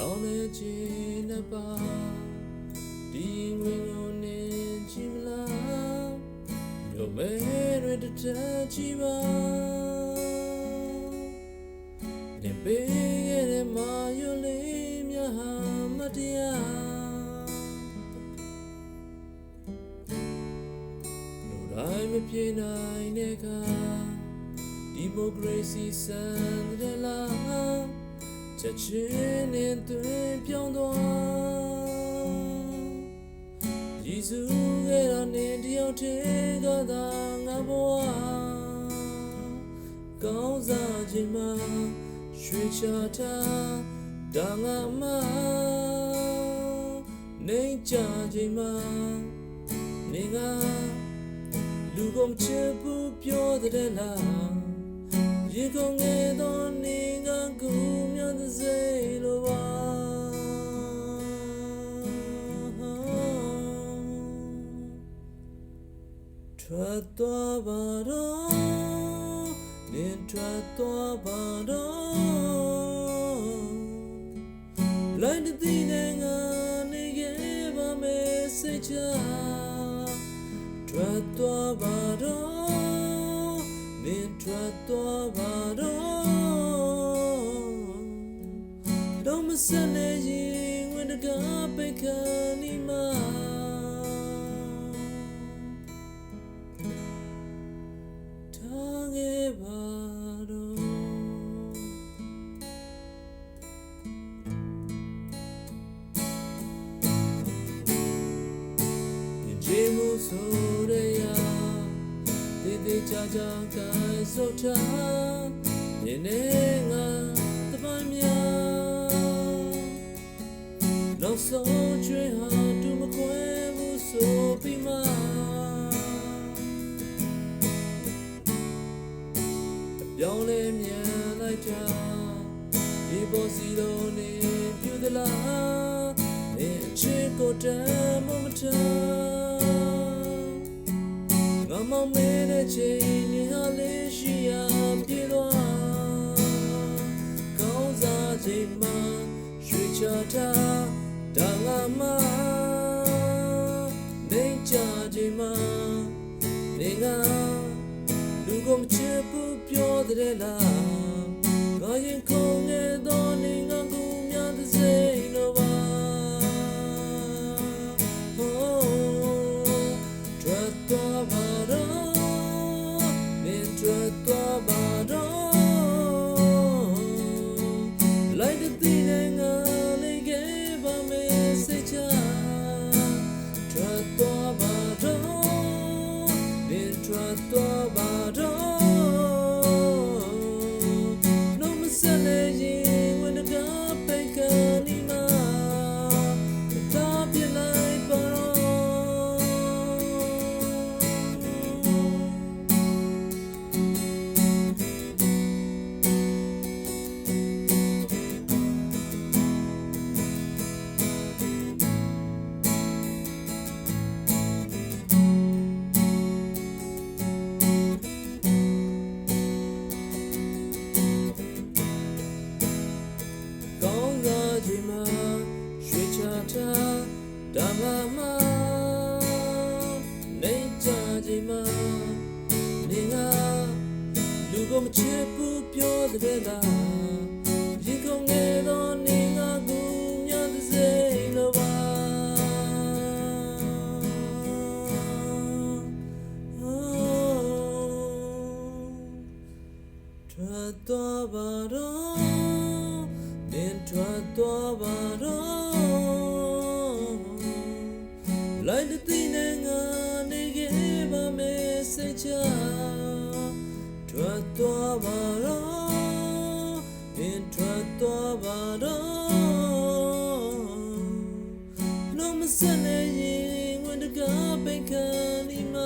လဲခြင်းနဲ့ပါဒီငွေကိုနေချင်မလားမြို့မဲတွေတစ်ထပ်ချီပါနေပေးခဲ့တဲ့မာယိုလေးများဟာမတရားလူတိုင်းမပြေနိုင်တဲ့ကဒီမိုကရေစီစံတဲ့လား ချက်ချင်းနဲ့တွင်ပြောင်းသွားယေရှုရဲ့ရနေတယောက်တည်းကသာငါဘဝကောင်းစားခြင်းမှာရွှေချတာဒါငါမနေကြခြင်းမှာနေငါလူကုန်ချစ်ဘူးပြောတဲ့လား ရေကုန်ငယ်သောနေကကူမြတ်တဲ့စိတ်လိုပါထွက်သွားပါတော့နင်ထွက်သွားပါတော့လိုက်တဲ့ဒီနဲ့ငါနေခဲ့ပါမယ်စိတ်ချထွက်သွားပါတော့ မင်းထွက်သွားပါတော့တော့မစနေရင်ဝင်တကားပိတ်ခါနီမထားခဲ့ပါတော့ရေမှုဆိုရရာတေး သေးချာချာကဲစုတ်ထားနေနေငါတပန်းများနောက်ဆုံးချွေဟာတူမခွဲဘူးဆိုပြီးမှပြောင်းလဲမြန်လိုက်တာဒီပေါ်စီလုံးနေပြူသလားနေအချစ်ကိုတမ်းမမတမ်း ငါမောင်မဲတဲ့ချိန်နေဟာလေးရှိရာပြေသွားကောင်းစားချိန်မှာရွှေချတာဒါငါမနေကြချိန်မှာနေငါလူကုန်ချစ်ဘူးပြောတဲ့လားငါရင်ခုန်နေ လိုက်တဲ့ဒီနဲ့ ကြခြင်းမှာနေငါလူကမချစ်ဘူးပြောတဲ့လားဒီကောင်ငယ်တော့နေငါကူမြတ်တဲ့စိတ်လိုပါထွက်သွားပါတော့မင်းထွက်သွားပါတော့လိုက်တဲ့ဒီနဲ့ငါနေခဲ့ပါမယ် စိတ်ချထွက်သွားပါတော့မင်းထွက်သွားပါတော့လုံးမစနေရင်ဝင်တကားပိတ်ခါနီမ